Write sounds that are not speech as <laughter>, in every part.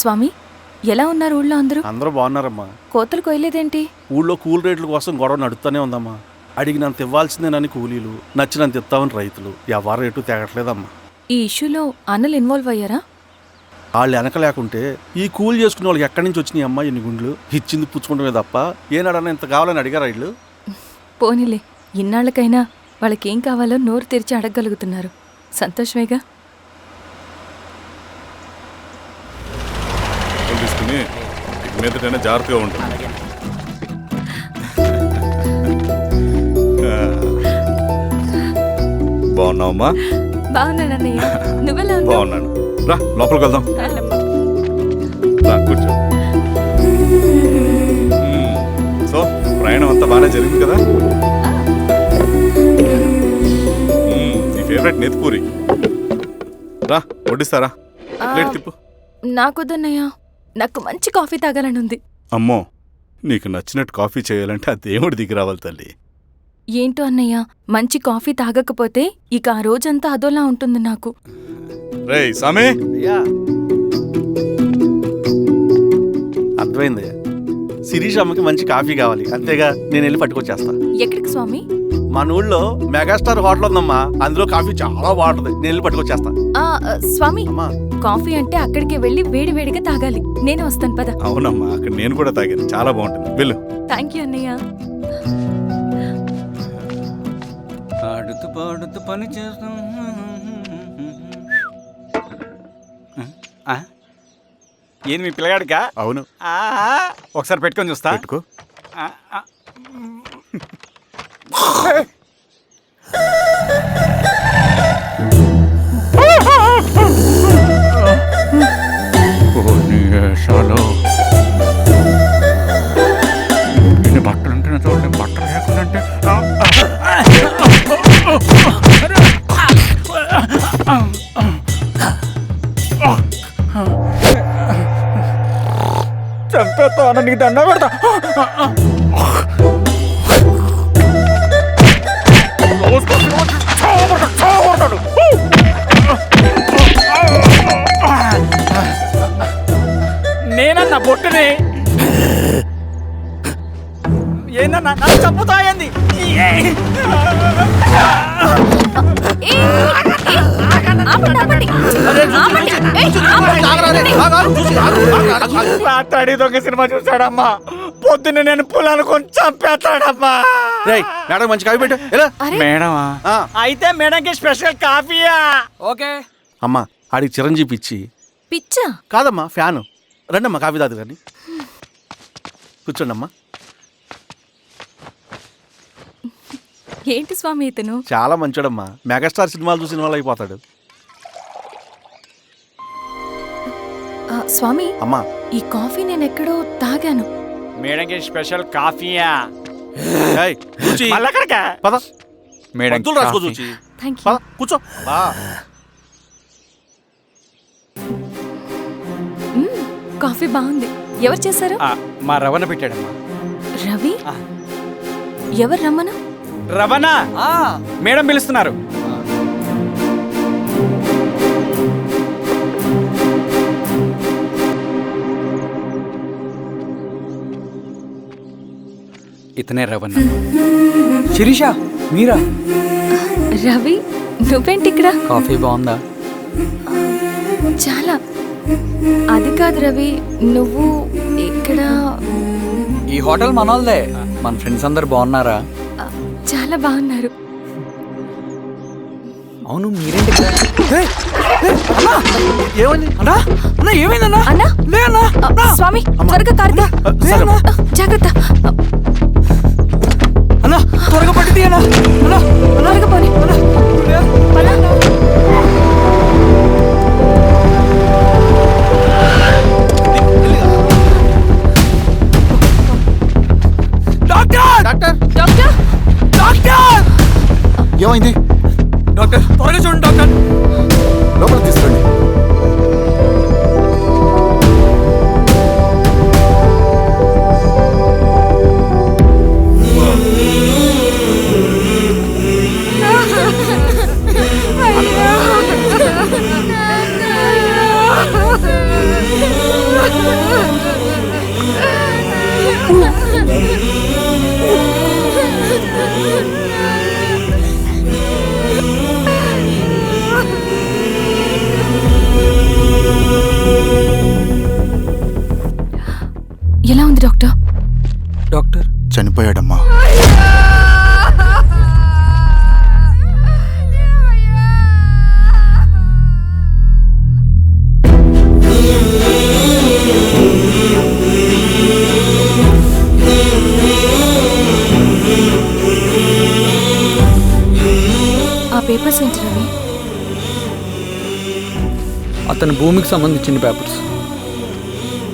స్వామి ఎలా ఉన్నారు ఊళ్ళో అందరూ? అందరూ బాగున్నారమ్మా. కోతలు కొయ్యలేదేంటి? ఊళ్ళో కూల్ రేట్ల కోసం గొడవ నడుస్తూనే ఉందమ్మా. అడిగినంత ఇవ్వాల్సిందేనని కూలీలు నచ్చినంత ఇస్తామని రైతులు. ఎవరు రేటు తేగట్లేదమ్మా. ఈ ఇష్యూలో అన్నలు ఇన్వాల్వ్ అయ్యారా? వాళ్ళు వెనక లేకుంటే ఈ కూలి చేసుకునే వాళ్ళకి ఎక్కడి నుంచి వచ్చినాయి అమ్మా ఎన్ని గుండ్లు? ఇచ్చింది పుచ్చుకుంటమే తప్ప ఏనాడన్నా ఇంత కావాలని అడిగారా వీళ్ళు? పోనీలే ఇన్నాళ్ళకైనా వాళ్ళకేం కావాలో నోరు తెరిచి అడగగలుగుతున్నారు. సంతోషమేగా? తీసుకుని ఇక మీదటైనా జాగ్రత్తగా ఉంటుంది బాగున్నావమ్మా? బాగున్నానన్నయ్య. నువ్వెలా ఉన్నావు? బాగున్నాను. రా లోపలికి వెళ్దాం. రా కూర్చో. సో ప్రయాణం అంతా బాగానే జరిగింది కదా. నీ ఫేవరెట్ నెత్తిపూరి రా వడ్డిస్తారా? ప్లేట్ తిప్పు. నాకొద్దన్నయ్య. నాకు మంచి కాఫీ తాగాలని ఉంది. అమ్మో నీకు నచ్చినట్టు కాఫీ చేయాలంటే ఆ దేవుడి దిగి రావాలి తల్లి. ఏంటో అన్నయ్య మంచి కాఫీ తాగకపోతే ఇక ఆ రోజంతా అదోలా ఉంటుంది నాకు. రేయ్ సామి! అయ్యా! అర్థమైంది. శిరీష్ అమ్మకి మంచి కాఫీ కావాలి. అంతేగా నేను వెళ్ళి పట్టుకొచ్చేస్తా. ఎక్కడికి స్వామి? మన ఊళ్ళో మెగాస్టార్ హోటల్ ఉందమ్మా. అందులో కాఫీ చాలా బాగుంటుంది. నేను వెళ్ళి పట్టుకొచ్చేస్తా. ఆ ఆ, స్వామి అమ్మా. కాఫీ అంటే అక్కడికి వెళ్ళి వేడి వేడిగా తాగాలి. నేను వస్తాను పద. అవునమ్మా అక్కడ నేను కూడా తాగాను. చాలా బాగుంటుంది. వెళ్ళు. థ్యాంక్ యూ అన్నయ్య. పాడుతూ పని చేస్తాం. ఆ? ఏంది మీ పిల్లగాడికా? అవును. ఆ, ఒకసారి పెట్టుకొని చూస్తా. పెట్టుకో. ఆ, ఆ. ఇన్ని బట్టలు ఉంటే చూడండి బట్టలు లేకుండా చంపేస్తా నీకు దండ పెడతా. ఏందన్నా? నన్ను చంపుతా ఏంది? రాత్రాడి దొంగ సినిమా చూసాడమ్మా పొద్దున్న నేను పొలాన్ని కొంచెం చంపేస్తాడమ్మా. రేయ్ మేడం మంచి కాఫీ పెట్టు. మేడమా? ఆ, అయితే మేడంకి స్పెషల్ కాఫీయా? ఓకే. అమ్మా ఆడికి చిరంజీవి ఇచ్చి పిచ్చా? కాదమ్మా ఫ్యాను. రండమ్మా కాఫీ తాదు కానీ. కూర్చోండి ఏంటి స్వామి ఇతను? చాలా మంచోడమ్మా. మెగాస్టార్ సినిమాలు చూసిన వాళ్ళు అయిపోతాడు. ఆ, స్వామి అమ్మా. ఈ కాఫీ నేను ఎక్కడో తాగాను. మేడంకి స్పెషల్ కాఫీయా? ఏయ్, చూచి. మళ్ళక్కడికా పద. మేడం మందులు రాసుకో చూచి. థ్యాంక్ యూ పద కూర్చో. బా. మ్మ్, కాఫీ బాగుంది. ఎవరు చేశారు? మా రవణ పెట్టాడమ్మా. రవి. ఎవరు రమ్మను రవణ. మేడం పిలుస్తున్నారు. ఇతనే రవణ. శిరీష మీరా? రవి నువ్వేంటి ఇక్కడ? కాఫీ బాగుందా? చాలా. అది కాదు రవి నువ్వు ఇక్కడ ఈ హోటల్ మనోల్దే మన ఫ్రెండ్స్ అందరు బాగున్నారా? చాలా బాగున్నారు. అవును మీరేంటి? అన్నా! అన్నా ఏమైందన్నా అన్నా? లే అన్నా స్వామి త్వరగా జాగ్రత్త. అన్నా త్వరగా పట్టి అన్నా! అన్నా అన్నా! త్వరగా పోనీ. అన్నా! ఏమైంది? డాక్టర్? త్వరగా చూడండి డాక్టర్. లోపల తీసుకురండి. చనిపోయాడమ్మా. ఆ పేపర్స్ ఏంటి రవి? అతని భూమికి సంబంధించిన పేపర్స్.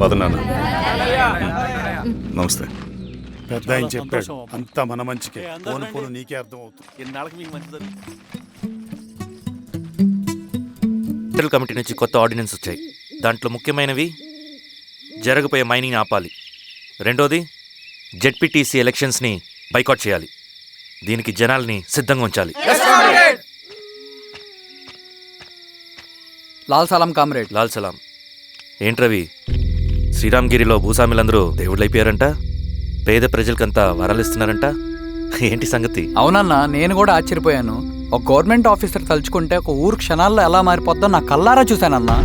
పదనాన్న. నమస్తే. పెద్ద ఆయన చెప్పాడు అంతా మన మంచికే. పోను పోను నీకే అర్థం అవుతుంది ఎన్నాళ్ళకి మీకు మంచి జరుగుతుంది సెంట్రల్ కమిటీ నుంచి కొత్త ఆర్డినెన్స్ వచ్చాయి. దాంట్లో ముఖ్యమైనవి జరగబోయే మైనింగ్ ఆపాలి. రెండోది జెడ్పీటీసీ ఎలక్షన్స్ని బైకాట్ చేయాలి. దీనికి జనాల్ని సిద్ధంగా ఉంచాలి. లాల్ సలాం కామ్రేడ్. లాల్ సలాం. ఏంట్రవి? శ్రీరామ్గిరిలో భూస్వాములందరూ దేవుళ్ళైపోయారంట? పేద ప్రజలకంతా వరాలు ఇస్తున్నారంట ఏంటి సంగతి? అవునన్నా నేను కూడా ఆశ్చర్యపోయాను. ఒక గవర్నమెంట్ ఆఫీసర్ తలుచుకుంటే ఒక ఊరు క్షణాల్లో ఎలా మారిపోద్దో నా కల్లారా చూశానన్నా.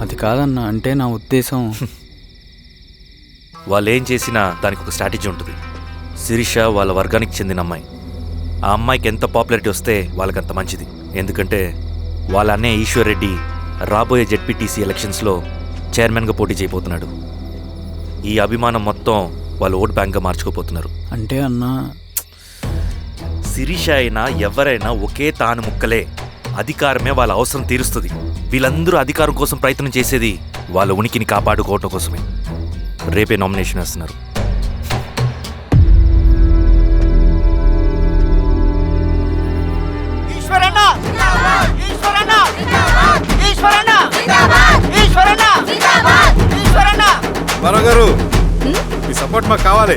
అది కాదన్నా అంటే నా ఉద్దేశం. <laughs> వాళ్ళు ఏం చేసినా దానికి ఒక స్ట్రాటజీ ఉంటుంది. శిరీష వాళ్ళ వర్గానికి చెందిన అమ్మాయి. ఆ అమ్మాయికి ఎంత పాపులారిటీ వస్తే వాళ్ళకంత మంచిది. ఎందుకంటే వాళ్ళ అన్నయ్య ఈశ్వర్ రెడ్డి రాబోయే జెడ్పీటీసీ ఎలక్షన్స్లో చైర్మన్గా పోటీ చేయబోతున్నాడు. ఈ అభిమానం మొత్తం వాళ్ళు ఓట్ బ్యాంక్గా మార్చుకోపోతున్నారు అంటే అన్నా శిరీష అయినా ఎవరైనా ఒకే తాను ముక్కలే. అధికారమే వాళ్ళ అవసరం తీరుస్తుంది. వీళ్ళందరూ అధికారం కోసం ప్రయత్నం చేసేది వాళ్ళ ఉనికిని కాపాడుకోవటం కోసమే. రేపే నామినేషన్ వేస్తున్నారు. సపోర్ట్ మాకు కావాలి.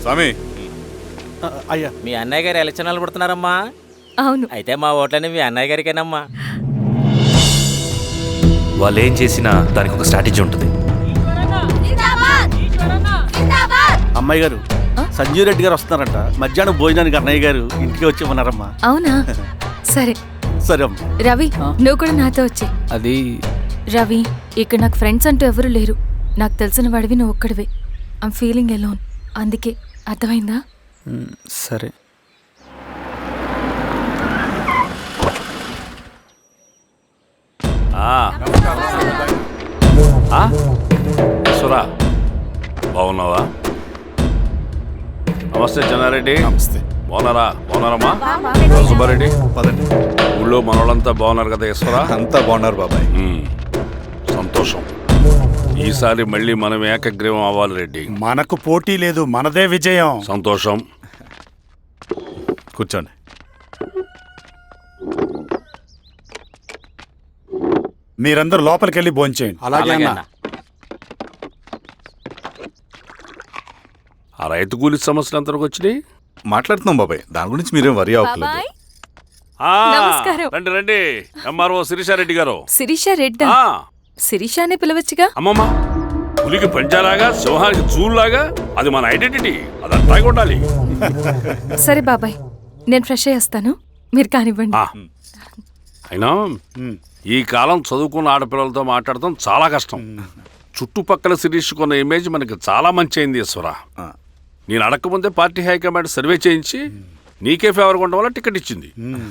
స్వామి. అయ్యా. మీ అన్నయ్య గారు ఎలక్షన్ నిలబడుతున్నారమ్మా అవును. అయితే మా ఓట్లన్నీ మీ అన్నయ్య గారికేనమ్మా. వాళ్ళు ఏం చేసినా దానికి ఒక స్ట్రాటజీ ఉంటుంది. అమ్మాయి గారు? సంజీవ్ రెడ్డి గారు వస్తున్నారంట. మధ్యాహ్నం భోజనానికి అన్నయ్య గారు ఇంటికి వచ్చి ఉన్నారమ్మా. అవునా? <laughs> సరే. సరే అమ్మా. రవి నువ్వు కూడా నాతో వచ్చే. అది రవి ఇక్కడ నాకు ఫ్రెండ్స్ అంటూ ఎవరు లేరు. నాకు తెలిసిన వాడివి నువ్వు ఒక్కడివే. ఐమ్ ఫీలింగ్ ఎలోన్ అందుకే అర్థమైందా? సరే. సురా బాగున్నావా? నమస్తే చెన్నారెడ్డి. నమస్తే. బాగున్నారా? బాగున్నారమ్మా? సుబ్బారెడ్డి. పదండి. ఊళ్ళో మనోళ్ళంతా బాగున్నారు కదా ఈశ్వరా? అంతా బాగున్నారు బాబాయ్. సంతోషం. ఈసారి మళ్ళీ మనం ఏకగ్రీవం అవ్వాలి రెడ్డి. మనకు పోటీ లేదు మనదే విజయం. సంతోషం. కూర్చోండి. మీరందరూ లోపలికి వెళ్ళి భోంచేయండి అలాగే అన్న. ఆ రైతు కూలి సమస్యలు ఎంతవరకు వచ్చినాయి? మాట్లాడుతున్నాం బాబాయ్. దాని గురించి మీరేం వరి అవ్వట్లేదు బాబాయ్. ఆ, నమస్కారం. రండి రండి. ఎంఆర్ఓ శిరీషారెడ్డి గారు. శిరీష రెడ్డా ఆ, శిరీష అనే పిలవచ్చుగా? అమ్మమ్మ పులికి పంచాలాగా సింహానికి చూలాగా అది మన ఐడెంటిటీ అది అట్టాగే ఉండాలి సరే బాబాయ్ నేను ఫ్రెష్ అయ్యి వస్తాను మీరు కానివ్వండి. అయినా ఈ కాలం చదువుకున్న ఆడపిల్లలతో మాట్లాడటం చాలా కష్టం. చుట్టుపక్కల శిరీషుకున్న ఇమేజ్ మనకి చాలా మంచి అయింది ఈశ్వర. నేను అడగకముందే పార్టీ హైకమాండ్ సర్వే చేయించి నీకే ఫేవర్గా ఉండడం వల్ల టికెట్ ఇచ్చింది.